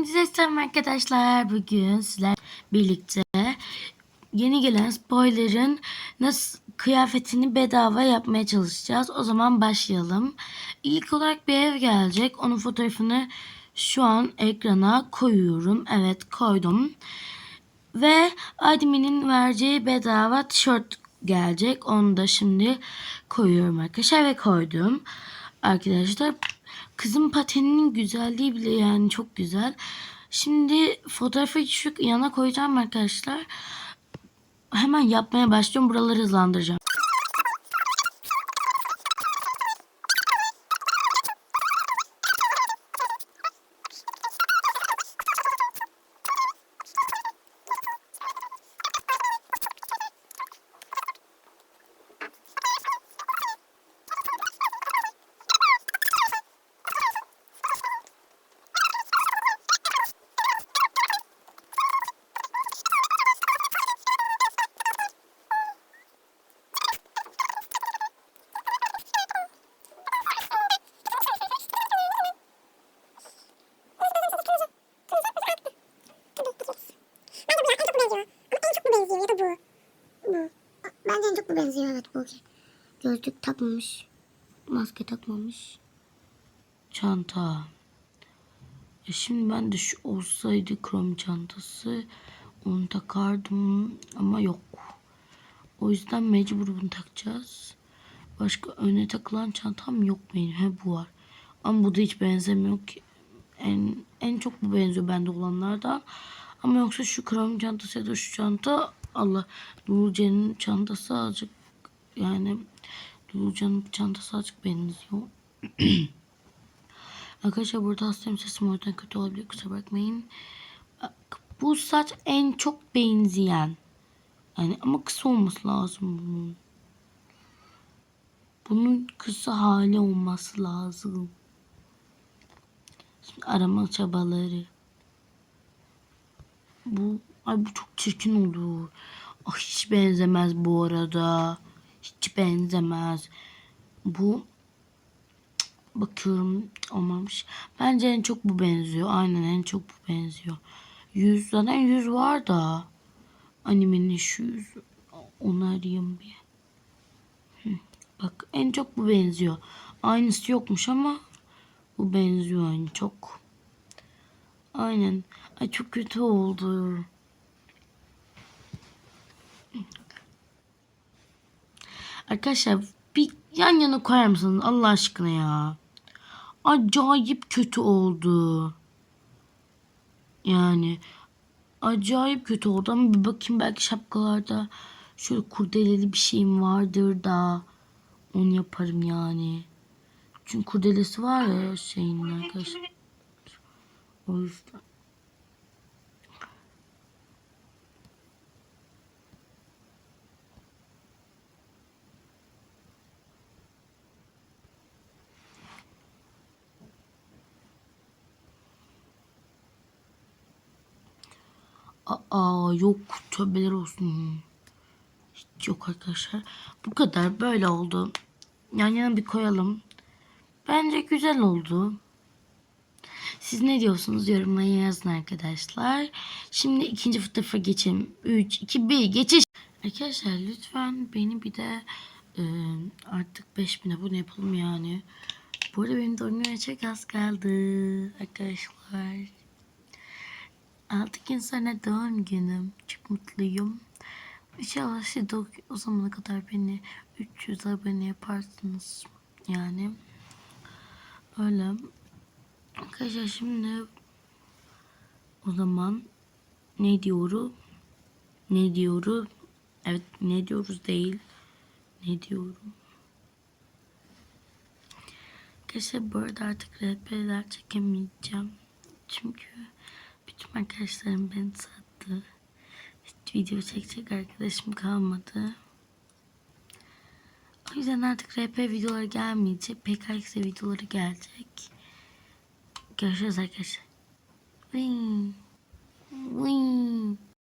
Hepinize selam arkadaşlar. Bugün sizler birlikte yeni gelen spoiler'ın nasıl kıyafetini bedava yapmaya çalışacağız. O zaman başlayalım. İlk olarak bir ev gelecek. Onun fotoğrafını şu an ekrana koyuyorum. Evet koydum. Ve adminin vereceği bedava tişört gelecek. Onu da şimdi koyuyorum arkadaşlar ve koydum. Arkadaşlar kızın pateninin güzelliği bile yani çok güzel. Şimdi fotoğrafı şu yana koyacağım arkadaşlar. Hemen yapmaya başlıyorum. Buraları hızlandıracağım. En çok bu benziyor evet bu. Gözlük takmamış. Maske takmamış. Çanta. E şimdi ben de şu olsaydı krom çantası onu takardım ama yok. O yüzden mecbur bunu takacağız. Başka öne takılan çantam yok benim. He bu var. Ama bu da hiç benzemiyor ki. En, en çok bu benziyor bende olanlardan. Ama yoksa şu krom çantası ya da şu çanta Allah Nurcan'ın çantası azıcık yani Nurcan'ın çantası azıcık benziyor. Arkadaşlar burada hastayım sesim o yüzden kötü olabilir kusura bakmayın. Bu saç en çok benzeyen. Yani ama kısa olması lazım bunun. Bunun kısa hali olması lazım. Şimdi arama çabaları. Bu ay bu çok çirkin olur. Ah hiç benzemez bu arada. Hiç benzemez. Bu bakıyorum olmamış. Bence en çok bu benziyor. Aynen en çok bu benziyor. Yüz zaten yüz var da. Animenin şu yüzü. Onu arayayım bir. Bak en çok bu benziyor. Aynısı yokmuş ama bu benziyor en çok. Aynen. Ay çok kötü oldu. Arkadaşlar bir yan yana koyar mısınız Allah aşkına ya? Acayip kötü oldu. Yani acayip kötü oldu ama bir bakayım belki şapkalarda şöyle kurdeleli bir şeyim vardır da onu yaparım yani. Çünkü kurdelesi var ya şeyin arkadaşlar. O yüzden. Aa yok tövbeler olsun. Hiç yok arkadaşlar. Bu kadar böyle oldu. Yan yana bir koyalım. Bence güzel oldu. Siz ne diyorsunuz yorumlara yazın arkadaşlar. Şimdi ikinci fotoğrafa geçelim. 3, 2, 1 geçiş. Arkadaşlar lütfen beni bir de e, artık 5000 abone yapalım yani. Bu arada benim günüme çok az kaldı arkadaşlar. 6 gün sonra doğum günüm. Çok mutluyum. İnşallah siz de o, zamana kadar beni 300 abone yaparsınız. Yani öyle. Arkadaşlar şimdi o zaman ne diyorum? Ne diyorum? Evet ne diyoruz değil. Ne diyorum? Arkadaşlar bu arada artık rehberler çekemeyeceğim. Çünkü arkadaşlarım beni sattı. Hiç video çekecek arkadaşım kalmadı. O yüzden artık RP videoları gelmeyecek. PKX videoları gelecek. Görüşürüz arkadaşlar. Wing. Wing.